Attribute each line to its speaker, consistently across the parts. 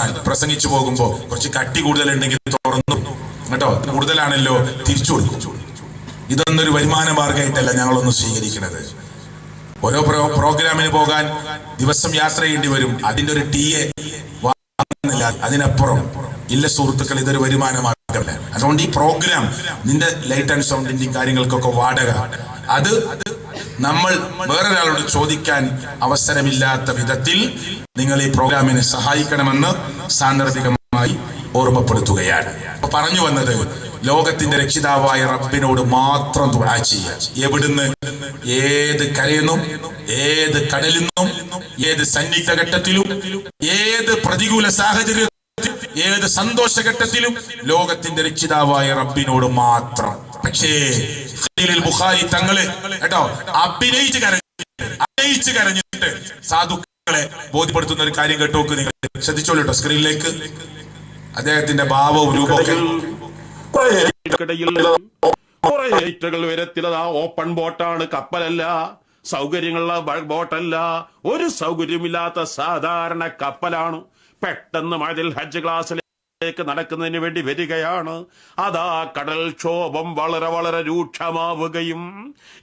Speaker 1: തന്നാൽ പ്രസംഗിച്ചു പോകുമ്പോൾ കുറച്ച് കട്ടി കൂടുതലുണ്ടെങ്കിൽ തുറന്നു. കേട്ടോ? കൂടുതലാണല്ലോ തിരിച്ചു കൊടുക്കും. ഇതൊന്നൊരു വരുമാന മാർഗമായിട്ടല്ല ഞങ്ങളൊന്നും സ്വീകരിക്കുന്നത് ഓരോ പ്രോ പ്രോഗ്രാമിന് പോകാൻ ദിവസം യാത്ര ചെയ്യേണ്ടി വരും. അതിന്റെ ഒരു ടീ വാങ്ങുന്നില്ല. അതിനപ്പുറം. ഇല്ല സുഹൃത്തുക്കൾ ഇതൊരു വരുമാന മാർഗമല്ല. അതുകൊണ്ട് ഈ പ്രോഗ്രാം നിന്റെ ലൈറ്റ് ആൻഡ് സൗണ്ടിന്റെയും കാര്യങ്ങൾക്കൊക്കെ വാടക. അത് നമ്മൾ വേറൊരാളോട് ചോദിക്കാൻ അവസരമില്ലാത്ത വിധത്തിൽ നിങ്ങൾ ഈ പ്രോഗ്രാമിനെ സഹായിക്കണമെന്ന് സാന്ദർഭികമായി ഓർമ്മപ്പെടുത്തുകയാണ്. പറഞ്ഞു വന്നത് ലോകത്തിന്റെ രക്ഷിതാവായ റബ്ബിനോട് മാത്രം ദുആ ചെയ്യുക. എവിടുന്ന്? ഏത് കരയെന്നും ഏത് കടലിൽ നിന്നും ഏത് സന്നിഗ്ധ ഘട്ടത്തിലും ഏത് പ്രതികൂല സാഹചര്യത്തിലും ഏത് സന്തോഷഘട്ടത്തിലും ലോകത്തിന്റെ രക്ഷിതാവായ റബ്ബിനോട് മാത്രം പക്ഷേ ബുഖാരി തങ്ങൾ കേട്ടോ അഭിനയിച്ച് കരഞ്ഞിട്ട് അഭിനയിച്ച് കരഞ്ഞിട്ട് സാധുക്കളെ ബോധ്യപ്പെടുത്തുന്ന ഒരു കാര്യം കേട്ടോ നിങ്ങൾ. ശ്രദ്ധിച്ചോളൂ കേട്ടോ സ്ക്രീനിലേക്ക്. അദ്ദേഹത്തിന്റെ ഭാവവും രൂപമൊക്കെ.
Speaker 2: ഐറ്റകൾ വരത്തിലത് ഓപ്പൺ ബോട്ടാണ് കപ്പലല്ല സൗകര്യങ്ങളുള്ള ബോട്ടല്ല ഒരു സൗകര്യമില്ലാത്ത സാധാരണ കപ്പലാണ്. പെട്ടെന്ന് മഴയിൽ ഹജ്ജ് ക്ലാസ്സിലേക്ക് നടക്കുന്നതിന് വേണ്ടി വരികയാണ്. അതാ കടൽക്ഷോഭം വളരെ വളരെ രൂക്ഷമാവുകയും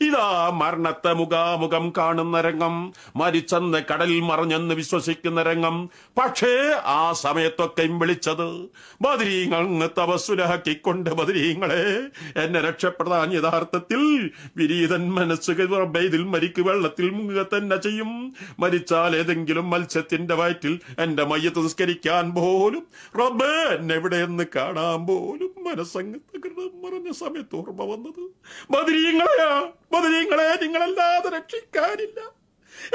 Speaker 2: ഇതാ മരണത്തെ മുഖാമുഖം കാണുന്ന രംഗം മരിച്ചെന്ന് കടലിൽ മറിഞ്ഞെന്ന് വിശ്വസിക്കുന്ന രംഗം. പക്ഷേ ആ സമയത്തൊക്കെയും വിളിച്ചത് ബദരീങ്ങൾ തപസ്സുലാക്കിക്കൊണ്ട് ബദരീങ്ങളെ എന്നെ രക്ഷപ്പെടാൻ യഥാർത്ഥത്തിൽ വിരീതൻ മനസ്സ് ഇതിൽ മരിക്ക് വെള്ളത്തിൽ മുങ്ങുക തന്നെ ചെയ്യും. മരിച്ചാൽ ഏതെങ്കിലും മത്സ്യത്തിന്റെ വയറ്റിൽ എന്റെ മയ്യത്ത് നിസ്കരിക്കാൻ പോലും റബ്ബേ എന്നെ എവിടെയെന്ന് കാണാൻ പോലും മനസ്സങ്ങ് തകൃതം മറഞ്ഞ സമയത്ത് ഓർമ്മ വന്നത്. ബദരീങ്ങളെയാ ബദരീങ്ങളെ നിങ്ങളല്ലാതെ രക്ഷിക്കാനില്ല.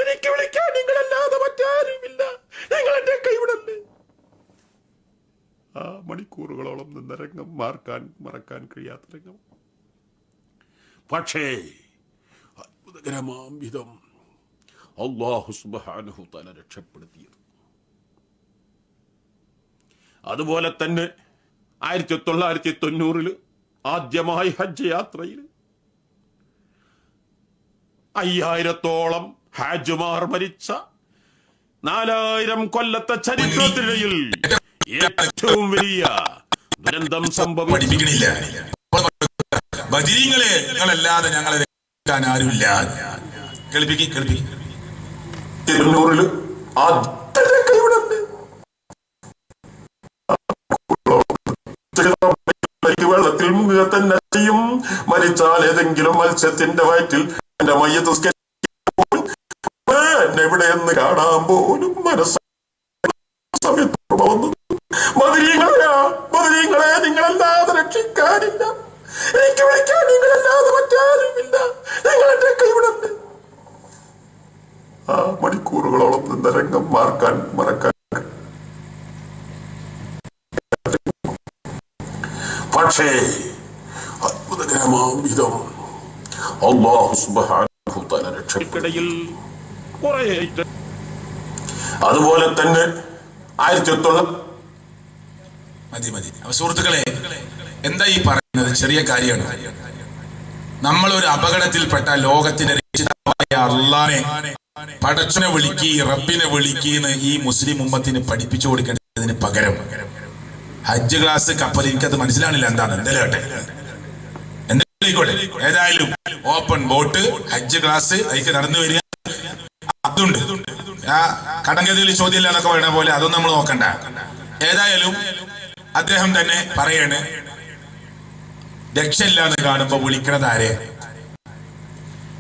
Speaker 2: എനിക്ക് വിളിക്കാൻ നിങ്ങളല്ലാതെ മറ്റാരുമില്ല. നിങ്ങൾ എന്റെ കൈവിടല്ലേ? ആ മണിക്കൂറുകളോളം നിന്ന രംഗം മാർക്കാൻ മറക്കാൻ കഴിയാത്ത രംഗം. പക്ഷേ അത്ഭുതകരമാം വിധം അള്ളാഹു സുബ്ഹാനഹു തല രക്ഷപ്പെടുത്തിയത്. അതുപോലെ തന്നെ ആയിരത്തി തൊള്ളായിരത്തി തൊണ്ണൂറിൽ ആദ്യമായി ഹജ്ജ് യാത്രയിൽ അയ്യായിരത്തോളം ഹാജുമാർ മരിച്ച നാലായിരം കൊല്ലത്തെ ചരിത്രത്തിനിടയിൽ ഏറ്റവും വലിയ ദുരന്തം
Speaker 1: സംഭവിക്കുന്നില്ല ബജീങ്ങളെ നിങ്ങളല്ലാതെ ഞങ്ങളെ ആരുമില്ല. കേൾപ്പിക്കും കേൾപ്പിക്കും.
Speaker 2: തിരുവനൂരിൽ ആദ്യത്തെ വെള്ളത്തിൽ മുങ്ങുക തന്നെ ചെയ്യും. മരിച്ചാൽ ഏതെങ്കിലും മത്സ്യത്തിന്റെ വയറ്റിൽ എന്റെ മയ്യത്ത് സ്കെച്ച് എന്ന് കാണാൻ പോലും മനസ്സ് സമയത്ത് നിങ്ങളല്ലാതെ രക്ഷിക്കാനില്ല. എനിക്ക് വിളിക്കാൻ നിങ്ങളല്ലാതെ മറ്റാരുമില്ല. നിങ്ങളുടെ കൈവിടല്ലേ. ആ മണിക്കൂറുകളോളം നിന്ന രംഗം മാർക്കാൻ പക്ഷേ അത്ഭുതകരമാം വിധം അള്ളാഹു സുബ്ഹാനഹു തആല രക്ഷപ്പെടയിൽ കുറെ അതുപോലെ തന്നെ ആയിരത്തി തൊള്ളായിരത്തി
Speaker 1: മതി മതി. അപ്പൊ സുഹൃത്തുക്കളെ എന്താ ഈ പറയുന്നത്? ചെറിയ കാര്യമാണ്. നമ്മൾ ഒരു അപകടത്തിൽപ്പെട്ട ലോകത്തിന്റെ രക്ഷിതാവായ അള്ളാനെ പടച്ചനെ വിളിക്കി റബ്ബിനെ വിളിക്കുന്ന ഈ മുസ്ലിം ഉമ്മത്തിന് പഠിപ്പിച്ചു കൊടുക്കേണ്ടതിന് പകരം. ഹജ്ജ് ക്ലാസ് കപ്പൽ എനിക്കത് മനസ്സിലാണില്ല എന്താണ്? എന്തായാലും ആയിക്കോട്ടെ. ഏതായാലും ഓപ്പൺ ബോട്ട് ഹജ്ജ് ക്ലാസ് അതിക്ക് നടന്നു വരിക. അതുണ്ട്. ആ കടങ്കഥയിൽ ചോദ്യമില്ല എന്നൊക്കെ പറയുന്ന പോലെ അതൊന്നും നമ്മൾ നോക്കണ്ട. ഏതായാലും അദ്ദേഹം തന്നെ പറയാണ് രക്ഷയില്ല എന്ന് കാണുമ്പോ വിളിക്കണത് ആരെ?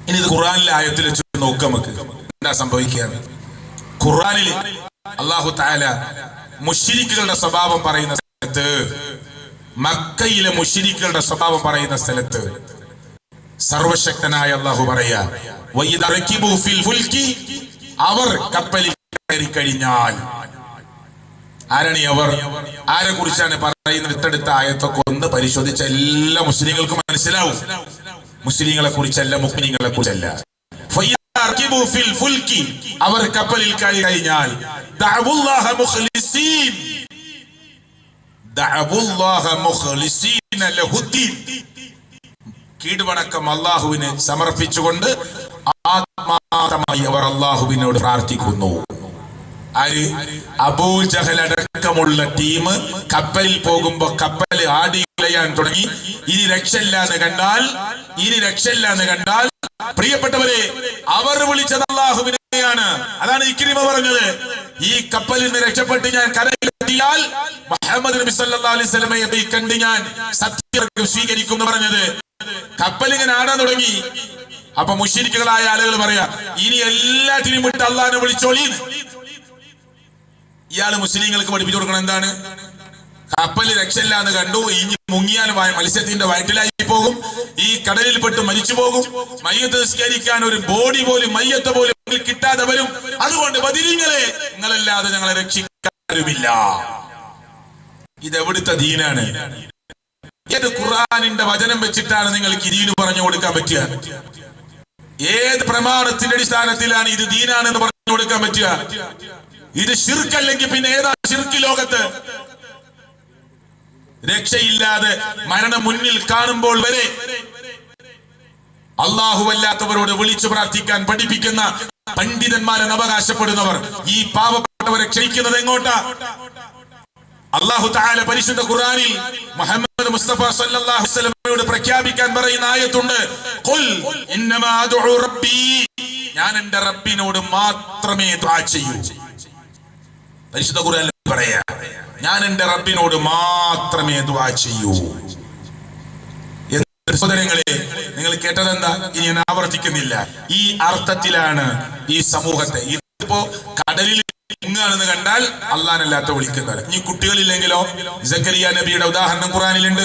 Speaker 1: ഇനി ഇത് ഖുറാനിലെ ആയത്തിൽ വെച്ച് നോക്കുക നമുക്ക്. എന്താ സംഭവിക്കുക? ഖുറാനിൽ അള്ളാഹു താല മുഷിരിക്കുകളുടെ സ്വഭാവം പറയുന്ന സ്ഥലത്ത് മക്കയിലെ മുഷിരിക്കുകളുടെ സ്വഭാവം പറയുന്ന സ്ഥലത്ത്. സർവശക്തനായ അള്ളാഹു പറയാ അവർ കപ്പലിൽ കയറി കഴിഞ്ഞാൽ. ആരാണ് അവർ? ആരെ കുറിച്ചാണ് പറയുന്നത്? ഇത്തടുത്ത ആയത്തൊക്കെ ഒന്ന് പരിശോധിച്ച എല്ലാ മുസ്ലിങ്ങൾക്കും മനസ്സിലാവും. മുസ്ലിങ്ങളെ കുറിച്ചല്ല മുസ്ലിങ്ങളെ കുറിച്ചല്ല. അവർ കപ്പലിൽ കഴിഞ്ഞാൽ. കീഴ്വണക്കം അള്ളാഹുവിനെ സമർപ്പിച്ചുകൊണ്ട് ആത്മാർത്ഥമായി അവർ അള്ളാഹുവിനോട് പ്രാർത്ഥിക്കുന്നു. ആര് അബൂജഹൽ അടക്കമുള്ള ടീം കപ്പലിൽ പോകുമ്പോ കപ്പൽ ആടി കളയാൻ തുടങ്ങി. ഇനി രക്ഷയില്ലാന്ന് കണ്ടാൽ ഇനി രക്ഷയില്ലാന്ന് കണ്ടാൽ പ്രിയപ്പെട്ടവരെ അവർ വിളിച്ചത് അള്ളാഹുവിനെയാണ് അതാണ് ഇക്രിമ പറഞ്ഞത്. ഈ കപ്പലിൽ നിന്ന് രക്ഷപ്പെട്ട് ഞാൻ കരയിലെത്തിയാൽ മുഹമ്മദ് നബി അലൈഹി വസല്ലമയെ പോയി കണ്ട് ഞാൻ സത്യം സ്വീകരിക്കും പറഞ്ഞത്. കപ്പൽ ഇങ്ങനെ ആടാൻ തുടങ്ങി. അപ്പൊ മുഷിരിക്കുകളായ ആളുകൾ പറയാ ഇനി എല്ലാറ്റിനും വിട്ട് അള്ളാഹിനെ വിളിച്ചോളി ഇയാൾ മുസ്ലിങ്ങൾക്ക് പഠിപ്പിച്ചു കൊടുക്കണം എന്താണ്? കപ്പൽ രക്ഷയില്ല എന്ന് കണ്ടു ഇനി മുങ്ങിയാൽ മത്സ്യത്തിന്റെ വയറ്റിലായി പോകും. ഈ കടലിൽ പെട്ട് മരിച്ചു പോകും. മയ്യത്ത് നിസ്കരിക്കാൻ ഒരു ബോഡി പോലും മയ്യത്ത് പോലും കിട്ടാതെ വരും. അതുകൊണ്ട് ബദിരിങ്ങളെ നിങ്ങളല്ലാതെ ഞങ്ങളെ രക്ഷിക്കാരുമില്ല ഇത് എവിടുത്തെ ദീനാണ്? ഏത് ഖുർആാനിന്റെ വചനം വെച്ചിട്ടാണ് നിങ്ങൾക്ക് ദീന് പറഞ്ഞു കൊടുക്കാൻ പറ്റുക? ഏത് പ്രമാണത്തിന്റെ അടിസ്ഥാനത്തിലാണ് ഇത് ദീനാണെന്ന് പറഞ്ഞു കൊടുക്കാൻ പറ്റുക? ഇത് ഷിർക്കല്ലെങ്കിൽ പിന്നെ ഏതാ ഷിർക്ക് ലോകത്ത്? രക്ഷയില്ലാതെ മരണം മുന്നിൽ കാണുമ്പോൾ വരെ അള്ളാഹുവല്ലാത്തവരോട് വിളിച്ചു പ്രാർത്ഥിക്കാൻ പഠിപ്പിക്കുന്ന പണ്ഡിതന്മാരെന്ന് അവകാശപ്പെടുന്നവർ. ഈ പാവപ്പെട്ടവരെ ക്ഷണിക്കുന്നത് എങ്ങോട്ടാ? അള്ളാഹു താല പരിശുദ്ധ ഖുർആനിൽ മുഹമ്മദ് മുസ്തഫ സല്ലല്ലാഹു അലൈഹി പ്രഖ്യാപിക്കാൻ പറയുന്ന ആയത്തുണ്ട്. ഖുൽ ഇന്നമാ റബ്ബി. ഞാൻ എന്റെ റബ്ബിനോട് മാത്രമേ ദുആ ചെയ്യൂ. പരിശുദ്ധ ഖുർആനിൽ പറയാ ഞാൻ എന്റെ റബ്ബിനോട് മാത്രമേ ദുആ ചെയ്യൂ. സഹോദരങ്ങളെ കേട്ടതെന്താ? ഇനി ഞാൻ ആവർത്തിക്കുന്നില്ല. ഈ അർത്ഥത്തിലാണ് ഈ സമൂഹത്തെ. ഇതിപ്പോ കടലിൽ ഇങ്ങാണെന്ന് കണ്ടാൽ അള്ളാനല്ലാത്ത വിളിക്കുന്നത് ഇനി കുട്ടികളില്ലെങ്കിലോ? ജക്കരിയ നബിയുടെ ഉദാഹരണം ഖുറാനിലുണ്ട്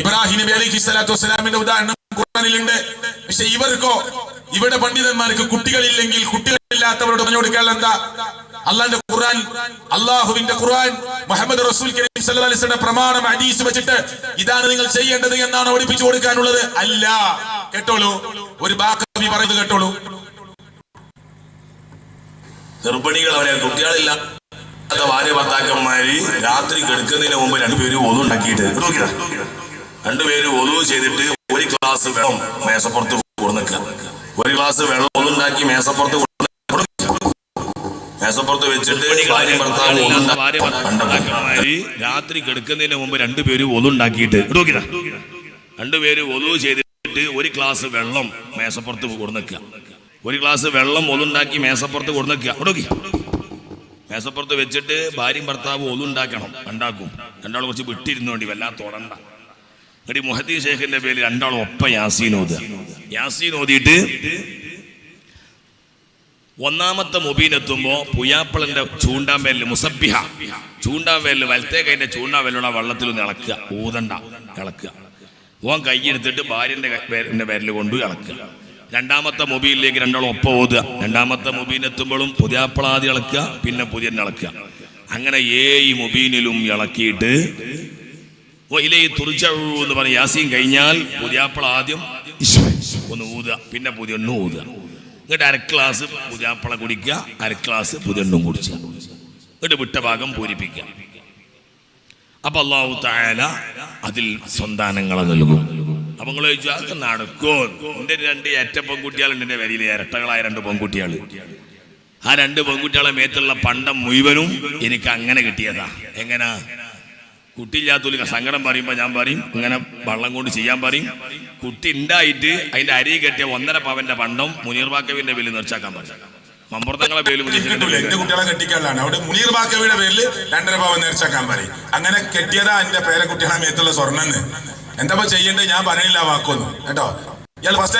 Speaker 1: ഇബ്രാഹിം നബി അലിഖി സ്വലാത്തു വസ്സലാമിന്റെ ഉദാഹരണം ഖുറാനിലുണ്ട് പക്ഷെ ഇവർക്കോ? ഇവിടെ പണ്ഡിതന്മാർക്ക് കുട്ടികളില്ലെങ്കിൽ കുട്ടികളില്ലാത്തവരോട് പറഞ്ഞു കൊടുക്കാൻ എന്താ? അള്ളാന്റെ ഖുർആൻ അള്ളാഹുവിന്റെ ഖുർആൻ മുഹമ്മദ് റസൂൽ കരീം സല്ലല്ലാഹു അലൈഹി വസല്ലം പ്രമാണം ഹദീസ് വെച്ചിട്ട് ഇതാണ് നിങ്ങൾ ചെയ്യേണ്ടത് എന്നാണ് ഓടിപ്പിച്ചു കൊടുക്കാനുള്ളത്? അല്ല. കേട്ടോളൂ. ഒരു ബാക്കി പറയുന്നത് കേട്ടോളൂ.
Speaker 3: ഗർഭിണികൾ അവരെ കുട്ടികളില്ല. ഭാര്യ ഭർത്താക്കന്മാര് രാത്രി കിടക്കുന്നതിന് മുമ്പ് രണ്ടുപേര് ഒതു ഉണ്ടാക്കിയിട്ട് നോക്കിയതാ. രണ്ടുപേര് ഒതു ചെയ്തിട്ട് ഒരു ഗ്ലാസ് വെള്ളം മേശപ്പുറത്ത് കൊടുക്കുക ഒരു ഗ്ലാസ് വെള്ളം ഒതുണ്ടാക്കി മേശപ്പുറത്ത് മേശപ്പുറത്ത് വെച്ചിട്ട്
Speaker 4: രാത്രി കിടക്കുന്നതിന് മുമ്പ് രണ്ടുപേര് ഒതുണ്ടാക്കിയിട്ട് രണ്ടുപേര് ഒതു ചെയ്തിട്ട് ഒരു ഗ്ലാസ് വെള്ളം മേശപ്പുറത്ത് കൊടുക്കുക ഒരു ഗ്ലാസ് വെള്ളം ഒതുണ്ടാക്കി മേശപ്പുറത്ത് കൊടുക്കുക നോക്കി മേശപ്പുറത്ത് വെച്ചിട്ട് ഭാര്യയും ഭർത്താവ് ഒതുണ്ടാക്കണം ഉണ്ടാക്കും രണ്ടാളും കുറച്ച് വിട്ടിരുന്നു വേണ്ടി തൊടണ്ട. എന്നിട്ട് എടി മുഹദ്ദീൻ ഷേഖിന്റെ പേര് രണ്ടാളും ഒപ്പം യാസീൻ ഓതുക. യാസീൻ ഓതിയിട്ട് ഒന്നാമത്തെ മൊബീനെത്തുമ്പോ പുയാപ്പിളന്റെ ചൂണ്ടാമ്പേലിൽ മുസബിഹ ചൂണ്ടാമ്പേലിൽ വലത്തേ കൈന്റെ ചൂണ്ടാമ്പേലുള്ള വെള്ളത്തിൽ ഒന്ന് ഇളക്കുക. ഊതണ്ട ഇളക്കുക. ഓൻ കൈയെടുത്തിട്ട് ഭാര്യന്റെ പേരിന്റെ പേരിൽ കൊണ്ട് ഇളക്കുക. രണ്ടാമത്തെ മൊബീലിലേക്ക് രണ്ടാളും ഒപ്പം ഓതുക. രണ്ടാമത്തെ മൊബീൻ മൊബീനെത്തുമ്പോഴും പുതിയാപ്പിളാതി ഇളക്കുക പിന്നെ പുതിയ ഇളക്കുക. അങ്ങനെ ഏഴ് മൊബീനിലും ഇളക്കിയിട്ട് ഇലേ തുറിച്ചഴു എന്ന് പറഞ്ഞ യാസീൻ കഴിഞ്ഞാൽ പുതിയാപ്പിള ആദ്യം ഇശ്വ ഒന്ന് ഊതുക. പിന്നെ പുതിയ ഒന്ന് ഊതുക. എന്നിട്ട് അര ഗ്ലാസ് പുതിയാപ്പള കുടിക്കുക അര ഗ്ലാസ് പുതിയെണ്ണും കുടിച്ചു. എന്നിട്ട് വിട്ട ഭാഗം പൂരിപ്പിക്കുക. അപ്പൊ അള്ളാഹു തായാല അതിൽ സന്താനങ്ങളെ നൽകും. അപ്പൊ നിങ്ങൾ ചോദിച്ചു നടക്കോ? എന്റെ രണ്ട് ഏറ്റ പെൺകുട്ടികളുണ്ട് എന്റെ വരിയിലെ ഇരട്ടകളായ രണ്ട് പെൺകുട്ടികൾ ആ രണ്ട് പെൺകുട്ടികളെ മേത്തുള്ള പണ്ടം മുഴുവനും എനിക്ക് അങ്ങനെ കിട്ടിയതാ. എങ്ങനാ? കുട്ടിയില്ലാത്തൊരു സങ്കടം പറയുമ്പോൾ ഞാൻ പറയും അങ്ങനെ വള്ളം കൊണ്ട് ചെയ്യാൻ പറയും. കുട്ടി ഉണ്ടായിട്ട് അതിന്റെ അരി കെട്ടിയ ഒന്നര പവന്റെ പണ്ടം മുനീർ ബാക്കവിന്റെ പേരിൽ നിർച്ചാക്കാൻ പറയും മമ്പുറത്തങ്ങളെ പേരിൽ
Speaker 1: കിട്ടൂല എന്റെ കുട്ടികളെ കെട്ടിക്കാനാണ് അവിടെ മുനീർ ബാക്കവിയുടെ പേരിൽ രണ്ടര പവൻ നേർച്ചാക്കാൻ പറയും. അങ്ങനെ കെട്ടിയതാ എന്റെ പേരെ കുട്ടികളെ മേത്തുള്ള സ്വർണെന്ന്. എന്താ ചെയ്യേണ്ടത്? ഞാൻ പറയില്ല വാക്കൊന്നും. കേട്ടോ? ഇയാൾ ഫസ്റ്റ്